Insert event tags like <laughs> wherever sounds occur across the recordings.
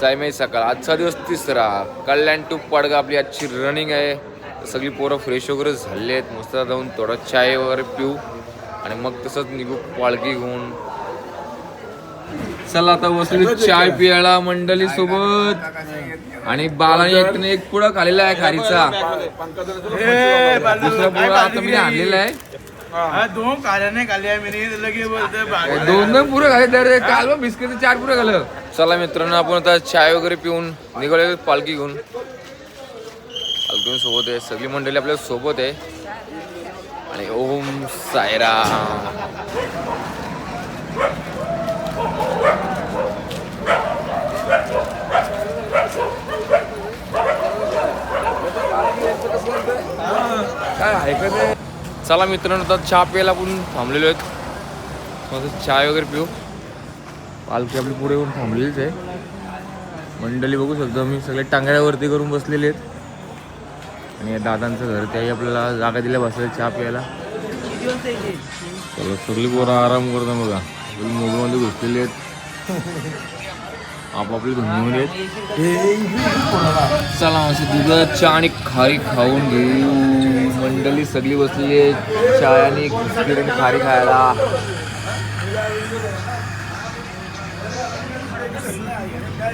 सायमाई सकाळ. आजचा दिवस तिसरा. कल्याण टू पडगा आपली आजची रनिंग आहे. सगळी पोरं फ्रेश वगैरे झाले आहेत. मस्त जाऊन थोडा चाय वगैरे पिऊ. आणि मग तसंच निघू पालखी घेऊन. चला आता बसलो चाय पियाला मंडळी सोबत आणि बालाने एक एक पुढं खालेला आहे खारीचा. दुसरा पुढं आता मी आणलेला आहे. दोन काल्याने खाली आहे मी लगे बोलते बाग- दोन दोन पुरं घाले तर काल बिस्किट चार पुरं घालं चला मित्रांनो आपण आता चाय वगैरे पिऊन निघाले पालखी घेऊन. पालखी घेऊन सोबत आहे सगळी मंडळी आपल्यासोबत आहे. आणि ओम सायरा काय ऐकत आहे? चला मित्रांनो आता चहा प्यायला आपण थांबलेलो आहेत. मग चाय वगैरे पिऊ. पालखी आपली पुढे येऊन थांबलेलीच आहे. मंडळी बघू शकतो मी सगळे टांगड्यावरती करून बसलेले आहेत. आणि या दादांचं घर त्याही आपल्याला जागा दिल्या बसायला चहा प्यायला. चला सगळी पोरं आराम करतो बघा. सगळी मोबाईलमध्ये घुसलेली आहेत. आपापली धुंदीमध्ये आहेत. चला अशी दुधात चहा आणि खारी खाऊन घेऊ. मंडळी सगळी बसलेली आहे चहा आणि आणि खारी खायला.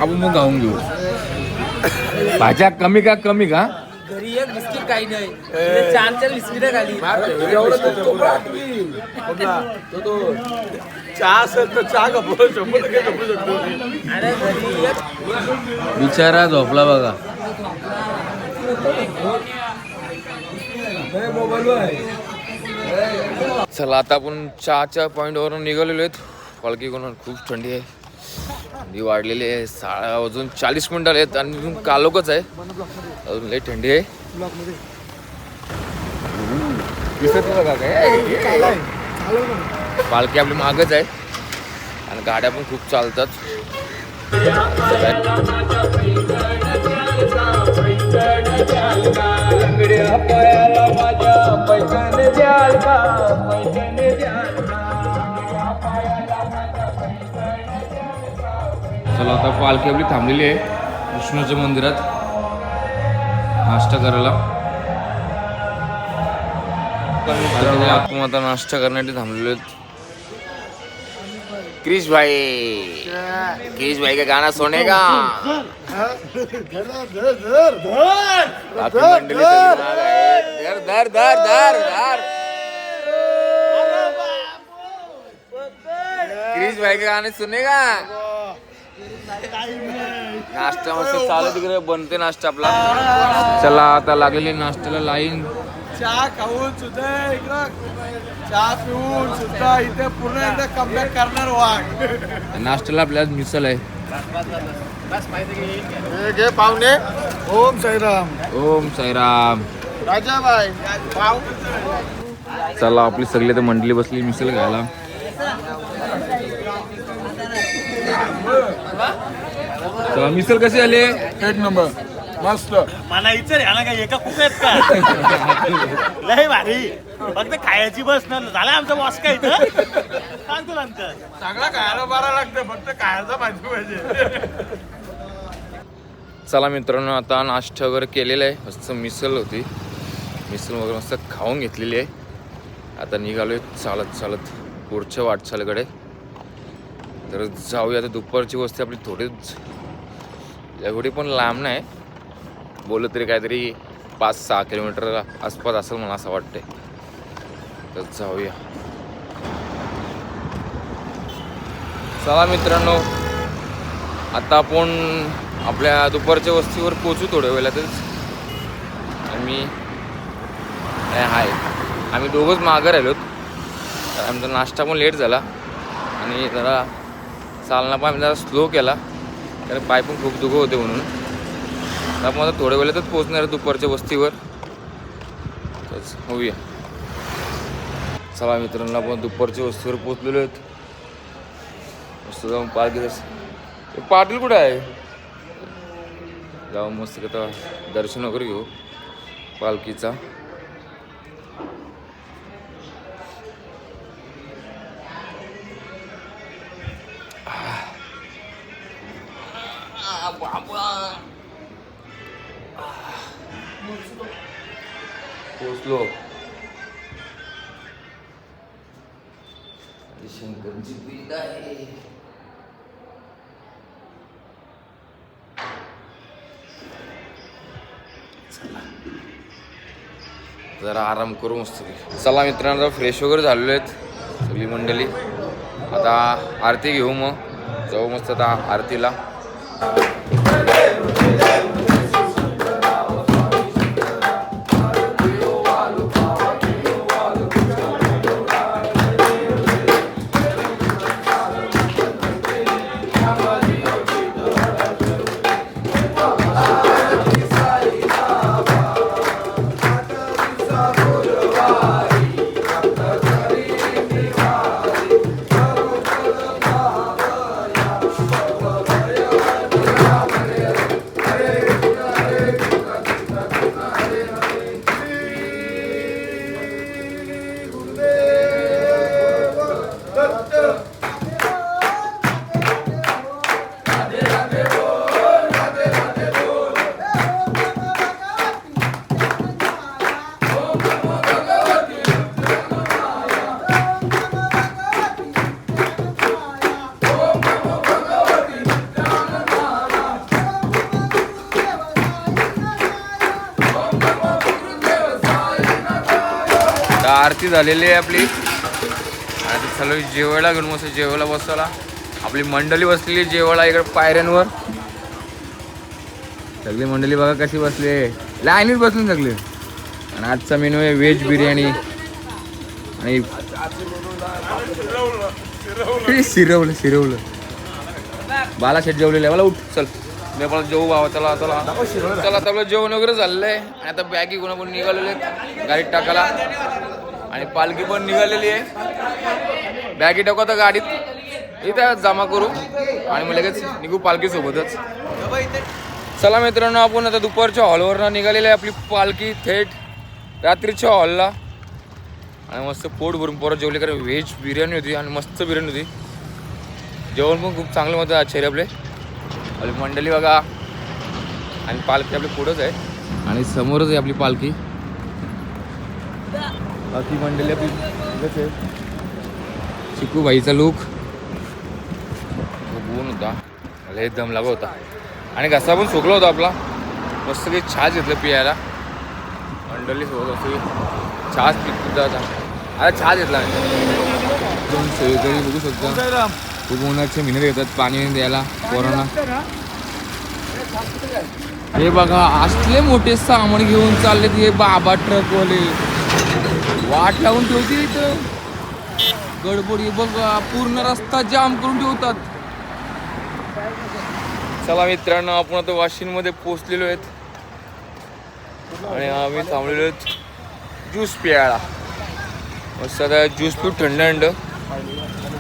आपण मग खाऊन घेऊ. भाज्या कमी का कमी का? घरी एक बिस्किट काही नाही. इथे चार चार बिस्किट खाली चहा असेल तर चहा शकतो बिचारा झोपला बघा. चला आता आपण चहाच्या पॉईंटवरून निघालेलो आहेत. पालखी कोण खूप थंडी आहे. थंडी वाढलेली आहे. साळा अजून चाळीस मिनिटं आहेत आणि अजून कालोकच आहे. अजून लई थंडी आहे. पालखी आपली मागच आहे. आणि गाड्या पण खूप चालतात. चला आता पालखी आपली थांबलेली आहे. विष्णूच्या मंदिरात. नाश्ता करायला. आता नाश्ता करण्यासाठी थांबलेलो आहेत. क्रिश भाई। क्रिश भाई का गाना सुनेगा। बाकी धर धर धर धर धर। क्रिश भाई का गाने सुनेगा। नाश्ता मस्त चालू तिकडे बनते नाश्ता आपला। चला आता लागलेली नाश्त्याला लाईन। चहा खाऊन सुद्धा इकडं चहा पिऊन सुद्धा इथे पूर्ण एकदा कमबॅक करणार वाघ. नाश्त्याला आपल्याला मिसल आहे. घे पाहुणे. ओम साईराम. ओम साईराम. राजाबाई. पाव चला आपली सगळी तर मंडळी बसली मिसल घ्यायला चला मिसल कशी आली? एक नंबर. मस्त. मला इचर याला काय एका कुक आहेत का? <laughs> लय भारी. फक्त खायची बस ना झाला आमचा बॉस काय इथं? सांगतो नंतर चांगला खायला बारा लागतं फक्त खायचा पाहिजे पाहिजे. चला मित्रांनो आता नाश्ता वगैरे केलेला आहे. मस्त मिसल होती. मिसल वगैरे मस्त खाऊन घेतलेली आहे. आता निघालोय चालत चालत पुढच्या वाटचालीकडे. तर जाऊया आता. दुपारची वस्ती आपली थोडीच एवढी पण लांब नाही. बोललं तरी काहीतरी पाच सहा किलोमीटर आसपास असेल मला असं वाटतंय. तर जाऊया. चला मित्रांनो आता आपण आपल्या दुपारच्या वस्तीवर पोचू थोड्या वेळातच. आम्ही हाय. आम्ही दोघंच मागं राहिलो तर आमचा नाश्ता पण लेट झाला. आणि जरा चालना पण आम्ही जरा स्लो केला. कारण पाय पण खूप दुखं होते म्हणून. आपण आता थोड्या वेळातच पोहोचणार आहे दुपारच्या वस्तीवर. तर होऊया. चला मित्रांनो आपण दुपारच्या वस्तीवर पोचलेलो आहेत. मस्त जाऊन पालखी दर्शन पाटील कुठं आहे? जाऊन मस्त आता दर्शन वगैरे घेऊ पालखीचा. जरा आराम करू मस्त चला मित्रांनो फ्रेश वगैरे झालेलो आहेत सगळी मंडळी. आता आरती घेऊ मग. जाऊ मस्त आता आरतीला. आता आरती झालेली आहे आपली. आणि आता चालू जेवायला घेऊन मस्त जेवायला बसवला आपली मंडळी बसलेली जेवायला इकडे पायऱ्यांवर. सगळी मंडळी बघा कशी बसली लाईनीत बसली सगळी. आणि आजचा मेनू आहे व्हेज बिर्याणी. आणि शिरवलं शिरवलं. बाला शेट जेवलेलं आहे. मला उठ चल. मी मला जेवू बाबा चला चला. चला आता आपलं जेवण वगैरे झालेलं आहे. आणि आता बॅगी कोणा निघालेले गाडीत टाकायला. आणि पालखी पण निघालेली आहे. बॅगी टाकू आता गाडीत. इथं जमा करू. आणि मग लगेच निघू पालखी सोबतच. चला मित्रांनो आपण आता दुपारच्या हॉलवरनं निघालेली आहे आपली पालखी थेट रात्रीच्या हॉलला आणि मस्त पोट भरून परत जेवले कारण व्हेज बिर्याणी होती आणि मस्त बिर्याणी होती. जेवण पण खूप चांगलं होतं आश्चर्य आपले. आपली मंडळी बघा. आणि पालखी आपली पुढंच आहे. आणि समोरच आहे आपली पालखी. बाकी मंडळी आपली आहे. चिकू भाईचा लुक खूप ऊन होता लय दम लागत होता. आणि घसा पण सुकला होता आपला. मस्त काही छास घेतलं पियायला. मंडळी सोबत असं छास पित आता. आता छास घेतला एकदम सोयीकरी बघू शकता. खूप उन्हाचे महिने येतात पाणी द्यायला कोरोना हे बघा असले मोठे सामान घेऊन चालले ते बाबा ट्रकवाले वाट लावून ठेवतील इथं. गडबडी बघा पूर्ण रस्ता जाम करून ठेवतात. चला मित्रांनो आपण आता वाशिममध्ये पोचलेलो आहेत. आणि आम्ही थांबलेलो आहेत ज्यूस प्यायला. मस्त आता ज्यूस पिऊ थंड थंड.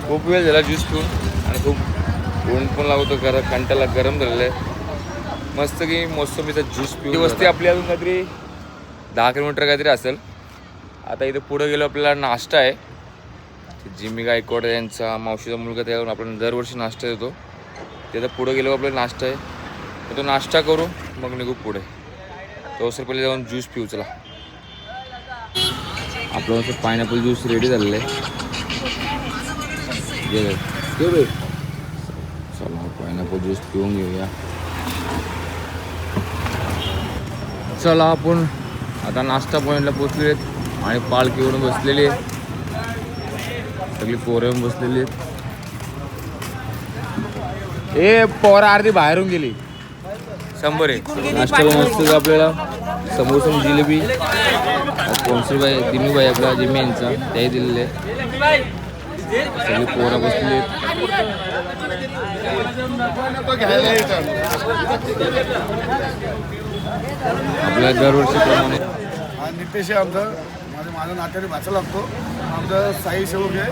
खूप वेळ झाला ज्यूस पिऊन. आणि खूप ऊन पण लागतो गरम कंटाला गरम झालेलं आहे. मस्त की मोसंबीचा ज्यूस पिऊ वस्ती आपली अजून काहीतरी दहा किलोमीटर काहीतरी असेल. आता इथे पुढं गेलो आपल्याला नाश्ता आहे. जिमी गायकवाड यांचा मावशीचा मुलगा त्यावरून आपण दरवर्षी नाश्ता देतो. त्याचा पुढं गेलो आपल्याला नाश्ता आहे. तर तो नाश्ता करू मग निघू पुढे. तो सर पहिले जाऊन ज्यूस पिऊ चला. आपलं असं पायनॅपल ज्यूस रेडी झालेलं आहे. घे घे चला पायनॅपल ज्यूस पिऊन घेऊया. चला आपण आता नाश्ता पॉईंटला पोचलेले आणि पालखीवरून बसलेली आहे. सगळी पोरं येऊन बसलेली आहेत. ए पोरं अर्धी बाहेरून गेली. शंभर आहे. नाश्ता पण मस्त आपल्याला. समोसा जिलेबी. कोणसर बाई दिनू बाई आपला जिम्मी यांचा त्याही दिलेले सगळी पोरं बसलेली आहेत. आपल्या दरवर्षीप्रमाणे हा नितेश आहे आमचा. माझं माझा नात्याने वाचा लागतो आमचा साई सेवक आहे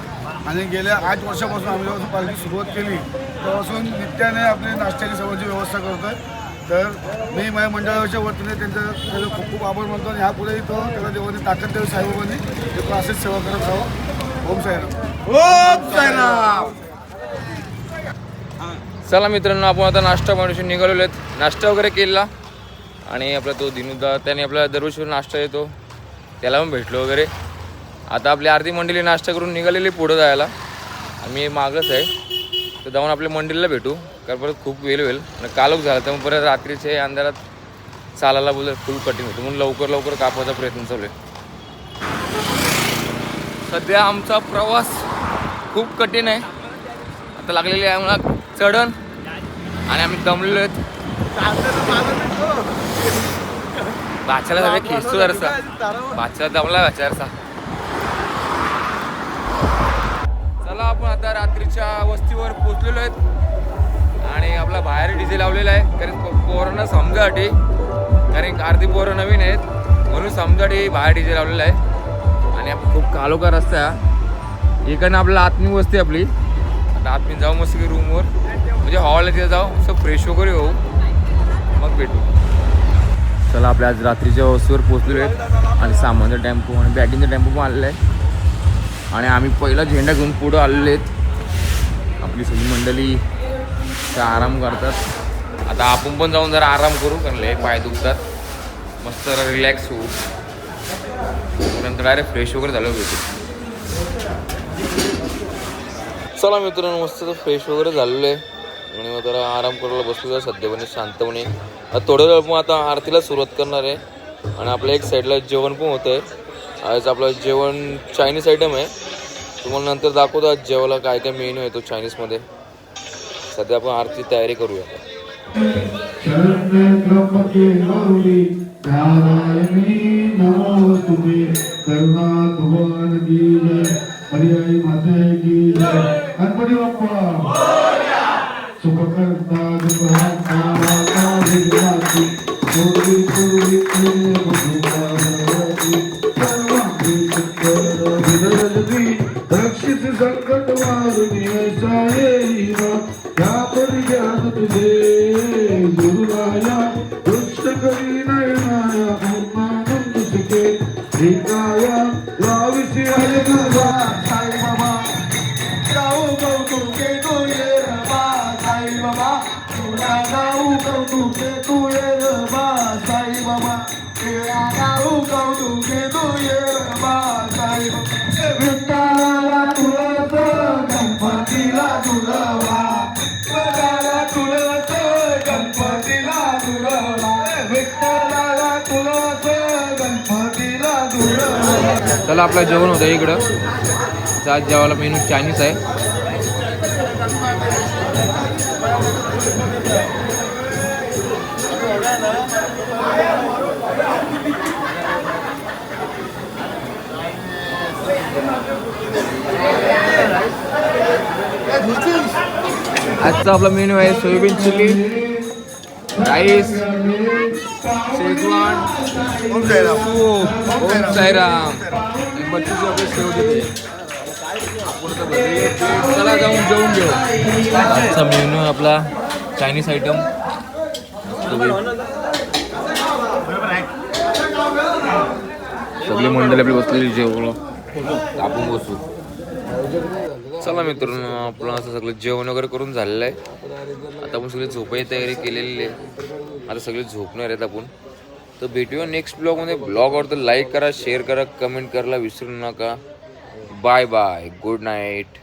आणि गेल्या आठ वर्षापासून आम्ही जेव्हा पालखी सुरुवात केली तेव्हापासून नित्याने आपली नाश्त्याची सर्वांची व्यवस्था करतोय. तर मी माझ्या मंडळाच्या वतीने त्यांचं त्याचं खूप खूप आभार मानतो आणि ह्यापुढेही तो त्याला देवाने ताकद द्यावी साहेबांनी ते असेच सेवा करत राहावं. ओम साईराम. ओम साईराम. चला मित्रांनो आपण आता नाश्ता बनवून निघालेलो आहेत. नाश्ता वगैरे केला. आणि आपला तो दिनुदा त्याने आपला दरवर्षी नाश्ता येतो त्याला पण भेटलो वगैरे. आता आपली अर्धी मंडळी नाश्ता करून निघालेली पुढं जायला. आम्ही मागच आहे. तर जाऊन आपल्या मंडळीला भेटू. कारण परत खूप वेळ होईल. आणि कालोख झाला मग परत रात्रीचे अंधारात चालायला बोल फुल कठीण होतं. म्हणून लवकर लवकर कापायचा प्रयत्न चालू आहे. सध्या आमचा प्रवास खूप कठीण आहे. आता लागलेली आहे आम्हाला चढण. आणि आम्ही दमलेलो आहेत. बाच्याला सगळे खेचतो जरासा. दमला बाच्या जरासा. चला आपण आता रात्रीच्या वस्तीवर पोचलेलो आहेत. आणि आपला बाहेर डीजे लावलेला आहे कारण पोरांना समजासाठी. कारण अर्धी पोरं नवीन आहेत म्हणून समजासाठी बाहेर डीजे लावलेला आहे. आणि आपण खूप कालोका रस्ता आहे इकडनं आपल्याला आत्मी वस्ती आपली. आता आत्मी जाऊ मस्त रूमवर म्हणजे हॉलला तिथे जाऊ. असं फ्रेश वगैरे होऊ. मग भेटू. चला आपल्या आज रात्रीच्या वस्तूवर पोचलेलो आहेत आणि सामानचा टेम्पो आणि बॅटिंगचा टेम्पो पण आलेला आहे आणि आम्ही पहिला झेंडा घेऊन पुढं आलेले आहेत. आपली सगळी मंडळी त्या आराम करतात. आता आपण पण जाऊन जरा आराम करू कारण लय पाय दुखतात. मस्त रिलॅक्स होऊ. नंतर डायरेक्ट फ्रेश वगैरे झालं भेटू चला मित्रांनो मस्त फ्रेश वगैरे झालेलं आहे. आणि मग जरा आराम करायला बसलो सध्यापणे शांतपणे. थोड्या वेळ मग आता आरतीला सुरुवात करणार आहे. आणि आपल्या एक साईडला जेवण पण होतं आहे आज आपलं जेवण चायनीज आयटम आहे. तुम्हाला नंतर दाखवतो आज जेवायला काय काय मेनू येतो चायनीजमध्ये सध्या आपण आरती तयारी करूया. हरियाई माते की जय गणपती बाप्पा सुखकर्ता ऐसा येईना या परिज्ञान तुझे गुरुराया दुष्ट करी नयनाया पूर्णानंद सुखे एकाया लाविसी हरे गुरुवा साई बाबा गाऊ कौतुके तू ये रबा साई बाबा तुला गाऊ कौतुके तू ये रबा साई बाबा तेरा गाऊ कौतुके तू ये रबा साई बाबा चला आपलं जेवण होतं इकडं. आज जेवायला मेनू चायनीज आहे. आजचा आपला मेनू आहे soybean chilli rice Schezwan Om Sairam. आपण भरलेले. चला जाऊन जेवून घेऊ. आजचा मेनू आपला चायनीज आयटम सगळी मंडळी आपली बसलेली जेवण आपण बसू. चला मित्रांनो आपलं असं सगळं जेवण वगैरे करून झालेलं आहे. आता आपण सगळी झोपायची तयारी केलेली आहे. आता सगळे झोपणार आहेत आपण. तर भेटूया नेक्स्ट ब्लॉगमध्ये ब्लॉग आवडतं लाईक करा शेअर करा कमेंट करायला विसरू नका. Bye bye good night